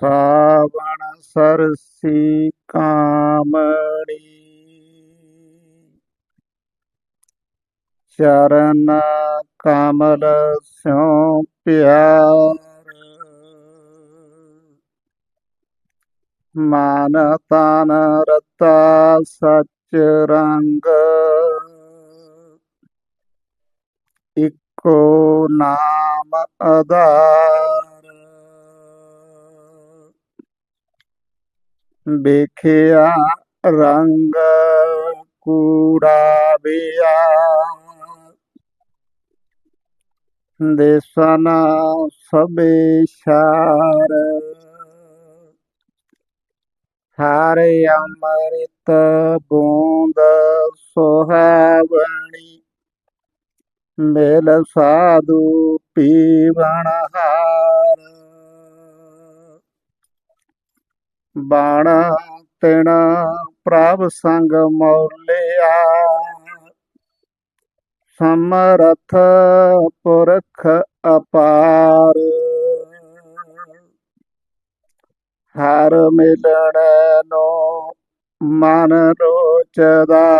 ਸਾਵਣ ਸਰਸੀ ਕਾਮਣੀ ਚਰਨ ਕਮਲ ਸਿਉ ਪਿਆਰ। ਮਨ ਤਨ ਰਤਾ ਸਚ ਰੰਗ। ਇਕੋ ਨਾਮ ਆਧਾਰ। ਵੇਖਿਆ ਰੰਗ ਕੂੜਾ ਬਿਆ ਦੇਸਨ ਸਭੇ ਸ਼ਾਰ। ਹਰ ਅੰਮ੍ਰਿਤ ਬੂੰਦ ਸੁਹਾਵਣੀ। ਮੇਲ ਸਾਧੂ ਪੀਵਣ ਹਾਰ। ਬਾਣਾ ਤਿਣ ਪ੍ਰਭ ਸੰਗ ਮੌਲਿਆ ਸਮਰਥ ਪੁਰਖ ਅਪਾਰ। ਹਰ ਮਿਲਣ ਨੂੰ ਮਨ ਰੋਚਦਾ।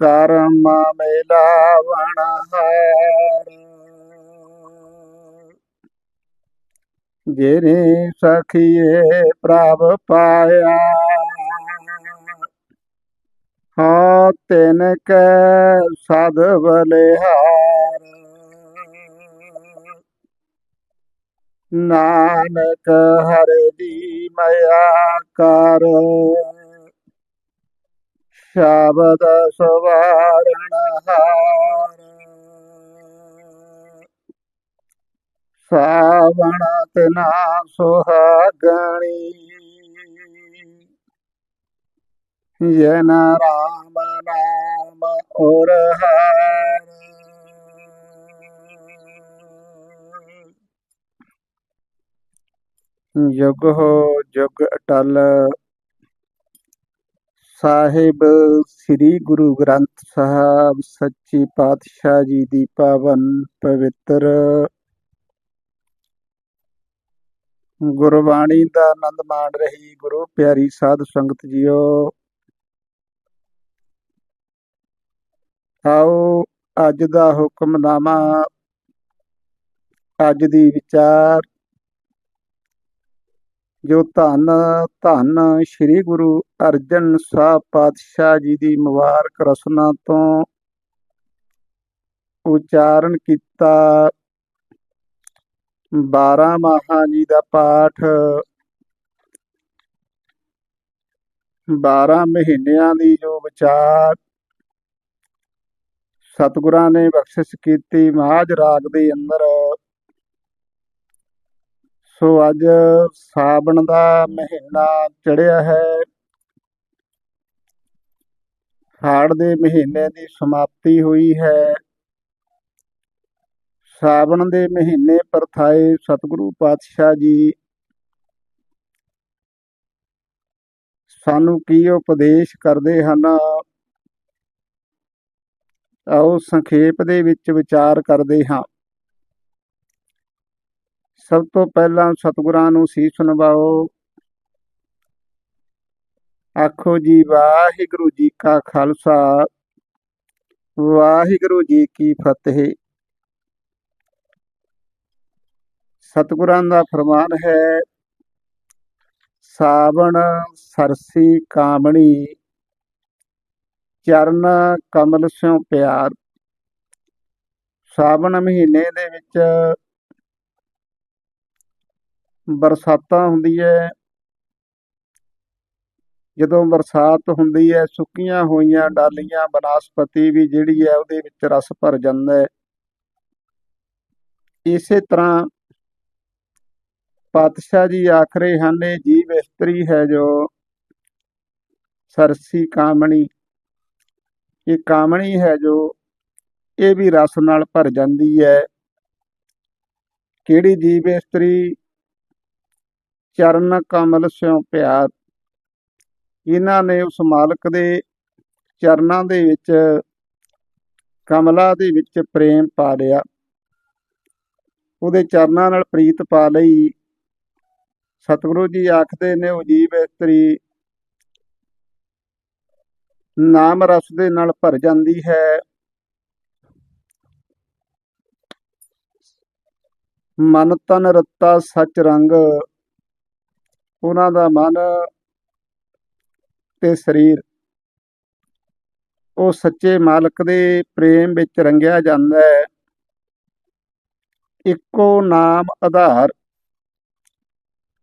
ਕਰਮ ਮਿਲਾਵਣ ਹਾਰ। ਜਿਨੇ ਸਖੀਏ ਪ੍ਰਭ ਪਾਇਆ। ਹਾਂ, ਤਿਨ ਕੈ ਸਦ ਬਲਿਹਾਰ। ਨਾਨਕ ਹਰਿ ਦੀ ਮਇਆ ਕਰ। ਸ਼ਬਦ ਸਵਾਰਣ ਹਾਰ। ਸਾਵਣ ਤਨਾ ਸੁਹਾਗਣੀ। ਜਨ ਰਾਮ ਨਾਮ ਔਰ ਹਾਰ। ਜੁਗ ਹੋ ਜੁਗ ਅਟਲ। ਸਾਹਿਬ ਸ੍ਰੀ ਗੁਰੂ ਗ੍ਰੰਥ ਸਾਹਿਬ, ਸੱਚੀ ਪਾਤਸ਼ਾਹ ਜੀ ਦੀ ਪਾਵਨ ਪਵਿੱਤਰ ਗੁਰਬਾਣੀ ਦਾ ਆਨੰਦ ਮਾਣ ਰਹੀ ਗੁਰੂ ਪਿਆਰੀ ਸਾਧ ਸੰਗਤ ਜੀਓ। ਆਓ ਅੱਜ ਦਾ ਹੁਕਮਨਾਮਾ, ਅੱਜ ਦੀ ਵਿਚਾਰ। ਜੋ ਧੰਨ ਧੰਨ ਸ੍ਰੀ ਗੁਰੂ ਅਰਜਨ ਸਾਹਿਬ ਪਾਤਸ਼ਾਹ ਜੀ ਦੀ ਮੁਬਾਰਕ ਰਸਨਾ ਤੋਂ ਉਚਾਰਨ ਕੀਤਾ 12 ਮਾਹਾਂ ਜੀ ਦਾ ਪਾਠ। 12 ਮਹੀਨਿਆਂ ਦੀ ਜੋ ਵਿਚਾਰ। ਸਤਿਗੁਰਾਂ ਨੇ ਬਖਸ਼ਿਸ਼ ਕੀਤੀ ਮਾਝ ਰਾਗ ਦੇ ਅੰਦਰ। ਸੋ ਅੱਜ ਸਾਵਣ ਦਾ ਮਹੀਨਾ ਚੜਿਆ ਹੈ। ਹਾੜ ਦੇ ਮਹੀਨੇ ਦੀ ਸਮਾਪਤੀ ਹੋਈ ਹੈ। ਸਾਵਣ ਦੇ ਮਹੀਨੇ ਪਰਥਾਏ ਸਤਿਗੁਰੂ ਪਾਤਸ਼ਾਹ ਜੀ। ਸਾਨੂੰ ਕੀ ਉਪਦੇਸ਼ ਕਰਦੇ ਹਨ? ਆਓ ਸੰਖੇਪ ਦੇ ਵਿੱਚ ਵਿਚਾਰ ਕਰਦੇ ਹਾਂ। ਸਭ ਤੋਂ ਪਹਿਲਾਂ ਸਤਿਗੁਰਾਂ ਨੂੰ ਸੀਸ ਨਵਾਓ ਆਖੋ ਜੀ, ਵਾਹਿਗੁਰੂ ਜੀ ਕਾ ਖਾਲਸਾ, ਵਾਹਿਗੁਰੂ ਜੀ ਕੀ ਫਤਿਹ। ਸਤਿਗੁਰਾਂ ਦਾ ਫਰਮਾਨ ਹੈ, ਸਾਵਣ ਸਰਸੀ ਕਾਮਣੀ, ਚਰਨ ਕਮਲ ਸਿਉ ਪਿਆਰ। ਸਾਵਣ ਮਹੀਨੇ ਦੇ ਵਿੱਚ ਬਰਸਾਤਾਂ ਹੁੰਦੀ ਹੈ। ਜਦੋਂ ਬਰਸਾਤ ਹੁੰਦੀ ਹੈ, ਸੁੱਕੀਆਂ ਹੋਈਆਂ ਡਾਲੀਆਂ ਬਨਸਪਤੀ ਵੀ ਜਿਹੜੀ ਹੈ, ਉਹਦੇ ਵਿੱਚ ਰਸ ਭਰ ਜਾਂਦਾ ਹੈ। ਇਸੇ ਤਰ੍ਹਾਂ ਪਾਤਸ਼ਾਹ ਜੀ ਆਖਰੇ ਹਨ, ਇਹ ਜੀਵ ਇਸਤਰੀ ਹੈ ਜੋ ਸਰਸੀ ਕਾਮਣੀ। ਇਹ ਕਾਮਣੀ ਹੈ ਜੋ ਇਹ ਵੀ ਰਸ ਨਾਲ ਭਰ ਜਾਂਦੀ ਹੈ। ਕਿਹੜੀ ਜੀਵ ਇਸਤਰੀ? ਚਰਨ ਕਮਲ ਸਿਉ ਪਿਆਰ। ਇਹਨਾਂ ਨੇ ਉਸ ਮਾਲਕ ਦੇ ਚਰਨਾਂ ਦੇ ਵਿੱਚ, ਕਮਲਾ ਦੇ ਵਿੱਚ ਪ੍ਰੇਮ ਪਾ ਲਿਆ। ਉਹਦੇ ਚਰਨਾਂ ਨਾਲ ਪ੍ਰੀਤ ਪਾ ਲਈ। ਸਤਿਗੁਰੂ ਜੀ ਆਖਦੇ ਨੇ, ਉਹ ਜੀਵ ਇਸਤਰੀ। ਨਾਮ ਰਸ ਦੇ ਨਾਲ ਭਰ ਜਾਂਦੀ ਹੈ। ਮਨ ਤਨ ਰਤਾ ਸਚ ਰੰਗ। ਉਹਨਾਂ ਦਾ ਮਨ ਤੇ ਸਰੀਰ। ਉਹ ਸੱਚੇ ਮਾਲਕ ਦੇ ਪ੍ਰੇਮ ਵਿੱਚ ਰੰਗਿਆ ਜਾਂਦਾ ਹੈ। ਇੱਕੋ ਨਾਮ ਆਧਾਰ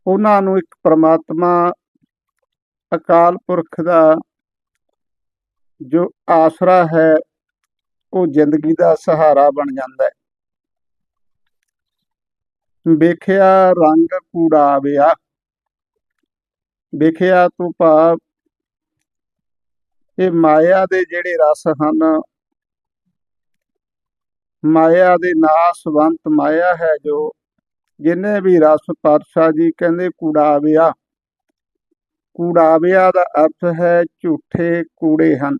ਉਹਨਾਂ ਨੂੰ ਇੱਕ ਪ੍ਰਮਾਤਮਾ ਅਕਾਲ ਪੁਰਖ ਦਾ ਜੋ ਆਸਰਾ ਹੈ, ਉਹ ਜ਼ਿੰਦਗੀ ਦਾ ਸਹਾਰਾ ਬਣ ਜਾਂਦਾ ਹੈ। ਵੇਖਿਆ ਰੰਗ ਕੂੜਾਵਿਆ, ਵੇਖਿਆ ਤੂੰ ਭਾਵ, ਇਹ ਮਾਇਆ ਦੇ ਜਿਹੜੇ ਰਸ ਹਨ, ਮਾਇਆ ਦੇ ਨਾਸਵੰਤ ਮਾਇਆ ਹੈ ਜੋ ਜਿੰਨੇ ਵੀ ਰਸ ਪਾਤਸ਼ਾਹ ਜੀ ਕਹਿੰਦੇ ਕੂੜਾਵਿਆ। ਕੂੜਾਵਿਆ ਦਾ ਅਰਥ ਹੈ ਝੂਠੇ ਕੂੜੇ ਹਨ।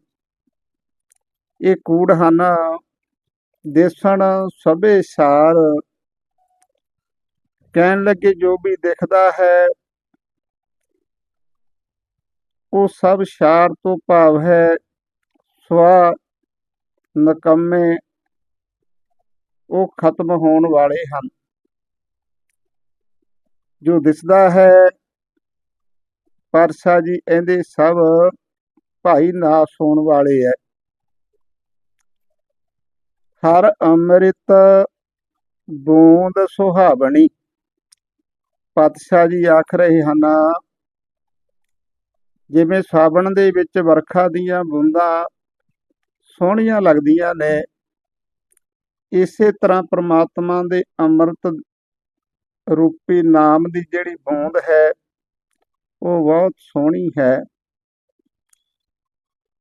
ਇਹ ਕੂੜ ਹਨ। ਦੇਸਣ ਸਭੇ ਸਾਰ। ਕਹਿਣ ਲੱਗੇ ਜੋ ਵੀ ਦਿਖਦਾ ਹੈ, ਉਹ ਸਭ ਸ਼ਾਰ ਤੋਂ ਭਾਵ ਹੈ। ਸਵਾ ਨਕਮੇ ਉਹ ਖਤਮ ਹੋਣ ਵਾਲੇ ਹਨ। ਜੋ ਦਿਸਦਾ ਹੈ, ਪਰਸਾ ਜੀ ਇਹਦੇ ਸਭ ਭਾਈ ਨਾਸ ਹੋਣ ਵਾਲੇ ਹੈ ਹਰ ਅੰਮ੍ਰਿਤ ਬੂੰਦ ਸੁਹਾਵਣੀ। ਪਾਤਸ਼ਾਹ ਜੀ ਆਖ ਰਹੇ ਹਨ, ਜਿਵੇਂ ਸਾਵਣ ਦੇ ਵਿੱਚ ਵਰਖਾ ਦੀਆਂ ਬੂੰਦਾਂ ਸੋਹਣੀਆਂ ਲੱਗਦੀਆਂ ਨੇ, ਇਸੇ ਤਰ੍ਹਾਂ ਪ੍ਰਮਾਤਮਾ ਦੇ ਅੰਮ੍ਰਿਤ ਰੂਪੀ ਨਾਮ ਦੀ ਜਿਹੜੀ ਬੂੰਦ ਹੈ, ਉਹ ਬਹੁਤ ਸੋਹਣੀ ਹੈ।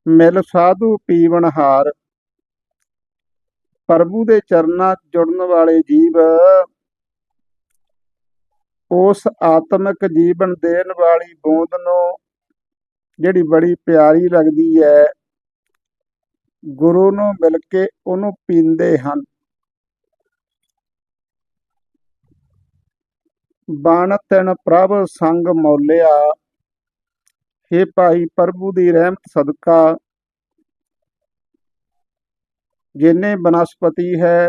ਮਿਲ ਸਾਧੂ ਪੀਵਨ ਹਾਰ। ਪ੍ਰਭੂ ਦੇ ਚਰਨਾਂ ਜੁੜਨ ਵਾਲੇ ਜੀਵ, ਉਸ ਆਤਮਿਕ ਜੀਵਨ ਦੇਣ ਵਾਲੀ ਬੂੰਦ ਨੂੰ ਜਿਹੜੀ ਬੜੀ ਪਿਆਰੀ ਲੱਗਦੀ ਹੈ, ਗੁਰੂ ਨੂੰ ਮਿਲ ਕੇ ਉਹਨੂੰ ਪੀਂਦੇ ਹਨ। ਬਾਣ ਤਨ ਪ੍ਰਭ ਸੰਗ ਮੌਲਿਆ। हे ਭਾਈ ਪ੍ਰਭੂ ਦੀ ਰਹਿਮਤ ਸਦਕਾ। ਜਿਨੇ ਬਨਸਪਤੀ ਹੈ,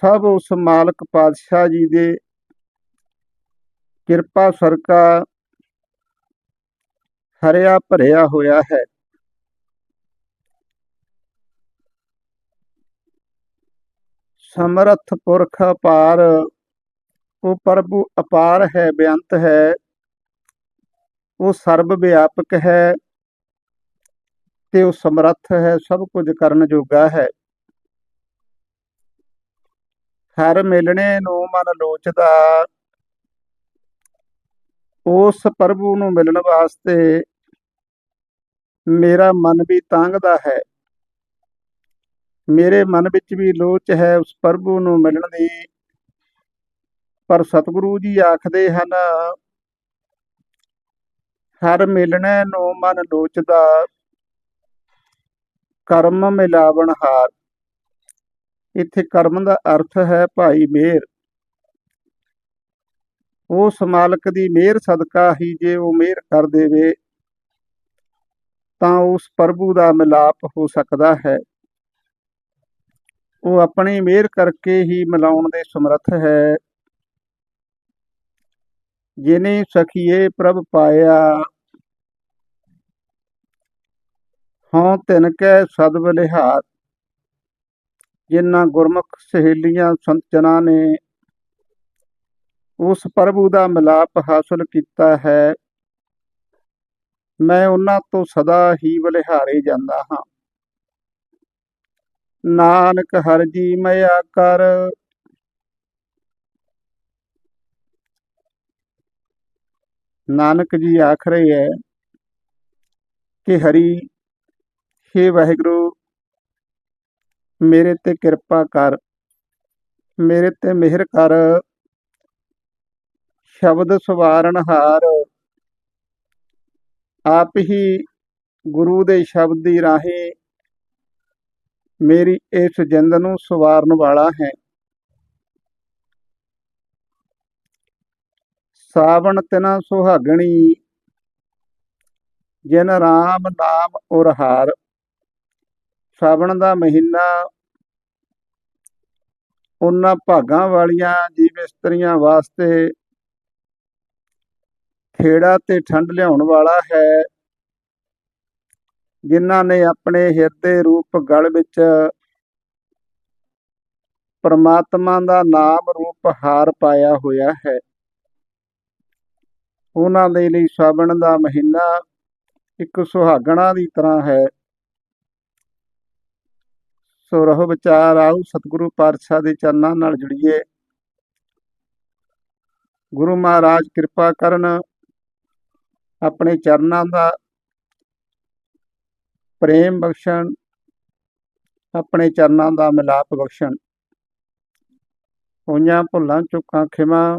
ਸਭ ਉਸ ਮਾਲਕ ਪਾਤਸ਼ਾਹ ਜੀ ਦੇ। ਕਿਰਪਾ ਸਰਕਾ ਹਰਿਆ ਭਰਿਆ ਹੋਇਆ ਹੈ। ਸਮਰਥ ਪੁਰਖ ਅਪਾਰ ਉਹ ਪ੍ਰਭੂ ਅਪਾਰ ਹੈ, ਬੇਅੰਤ ਹੈ। ਉਹ ਸਰਬ ਵਿਆਪਕ ਹੈ ਤੇ ਉਹ ਸਮਰੱਥ ਹੈ, ਸਭ ਕੁਝ ਕਰਨ ਜੋਗਾ ਹੈ। ਹਰ ਮਿਲਣੇ ਨੂੰ ਮਨ ਲੋਚਦਾ। ਉਸ ਪ੍ਰਭੂ ਨੂੰ ਮਿਲਣ ਵਾਸਤੇ ਮੇਰਾ ਮਨ ਵੀ ਤਾਂਗਦਾ ਹੈ। ਮੇਰੇ ਮਨ ਵਿੱਚ ਵੀ ਲੋਚ ਹੈ, ਉਸ ਪ੍ਰਭੂ ਨੂੰ ਮਿਲਣ ਦੀ ਪਰ ਸਤਿਗੁਰੂ ਜੀ ਆਖਦੇ ਹਨ, ਹਰ ਮਿਲਣੇ ਨੂੰ ਮਨ ਲੋਚਦਾ, ਕਰਮ ਮਿਲਾਵਣ ਹਾਰ। ਇੱਥੇ ਕਰਮ ਦਾ ਅਰਥ ਹੈ ਭਾਈ ਮੇਰ। ਉਸ ਮਾਲਕ ਦੀ ਮਿਹਰ ਸਦਕਾ ਹੀ ਜੇ ਉਹ ਮਿਹਰ ਕਰ ਦੇਵੇ, ਤਾਂ ਉਸ ਪ੍ਰਭੂ ਦਾ ਮਿਲਾਪ ਹੋ ਸਕਦਾ ਹੈ। ਉਹ ਆਪਣੀ ਮਿਹਰ ਕਰਕੇ ਹੀ ਮਿਲਾਉਣ ਦੇ ਸਮਰੱਥ ਹੈ। ਜਿਨੇ ਸਖੀਏ ਪ੍ਰਭ ਪਾਇਆ, ਹਉ ਤਿਨ ਕੈ ਸਦ ਲਿਹਾਰ ਜਿਨ੍ਹਾਂ ਗੁਰਮੁਖ ਸਹੇਲੀਆਂ ਸੰਤਨਾਂ ਨੇ, ਉਸ ਪ੍ਰਭੂ ਦਾ ਮਿਲਾਪ ਹਾਸਲ ਕੀਤਾ ਹੈ, ਮੈਂ ਉਹਨਾਂ ਤੋਂ ਸਦਾ ਹੀ ਬਲਿਹਾਰੇ ਜਾਂਦਾ ਹਾਂ। ਨਾਨਕ ਹਰ ਜੀ ਮਇਆ ਕਰ ਨਾਨਕ ਜੀ ਆਖ ਰਹੇ ਹੈ ਕਿ ਹਰੀ हे ਵਾਹਿਗੁਰੂ, ਮੇਰੇ ਤੇ ਕਿਰਪਾ ਕਰ, ਮੇਰੇ ਤੇ ਮਿਹਰ ਕਰ, ਸ਼ਬਦ ਸਵਾਰਨ ਹਾਰ। ਆਪ ਹੀ ਗੁਰੂ ਦੇ ਸ਼ਬਦ ਦੀ ਰਾਹੀਂ ਮੇਰੀ ਇਸ ਜਿੰਦ ਨੂੰ ਸਵਾਰਨ ਵਾਲਾ ਹੈ। ਸਾਵਣ ਤਿਨਾ ਸੁਹਾਗਣੀ। ਜਿਨ ਰਾਮ ਨਾਮ ਔਰ ਹਾਰ। ਸਾਵਣ ਦਾ ਮਹੀਨਾ ਉਹਨਾਂ ਭਾਗਾਂ ਵਾਲੀਆਂ ਜੀਵ ਇਸਤਰੀਆਂ ਵਾਸਤੇ ਖੇੜਾ ਤੇ ਠੰਡ ਲਿਆਉਣ ਵਾਲਾ ਹੈ। ਜਿਨ੍ਹਾਂ ਨੇ ਆਪਣੇ ਹਿਰਦੇ ਰੂਪ ਗਲ ਵਿੱਚ ਪਰਮਾਤਮਾ ਦਾ ਨਾਮ ਰੂਪ ਹਾਰ ਪਾਇਆ ਹੋਇਆ ਹੈ। ਉਹਨਾਂ ਦੇ ਲਈ ਸਾਵਣ ਦਾ ਮਹੀਨਾ ਇੱਕ ਸੁਹਾਗਣਾ ਦੀ ਤਰ੍ਹਾਂ ਹੈ। ਸੋ ਰਹੋ ਵਿਚਾਰ, ਆਓ ਸਤਿਗੁਰੂ ਪਾਤਸ਼ਾਹ ਦੇ ਚਰਨਾਂ ਨਾਲ ਜੁੜੀਏ। ਗੁਰੂ ਮਹਾਰਾਜ ਕਿਰਪਾ ਕਰਨ ਆਪਣੇ ਚਰਨਾਂ ਦਾ ਪ੍ਰੇਮ ਬਖਸ਼ਣ, ਆਪਣੇ ਚਰਨਾਂ ਦਾ ਮਿਲਾਪ ਬਖਸ਼ਣ। ਹੋਈਆਂ ਭੁੱਲਾਂ ਚੁੱਕਾਂ ਖਿਮਾ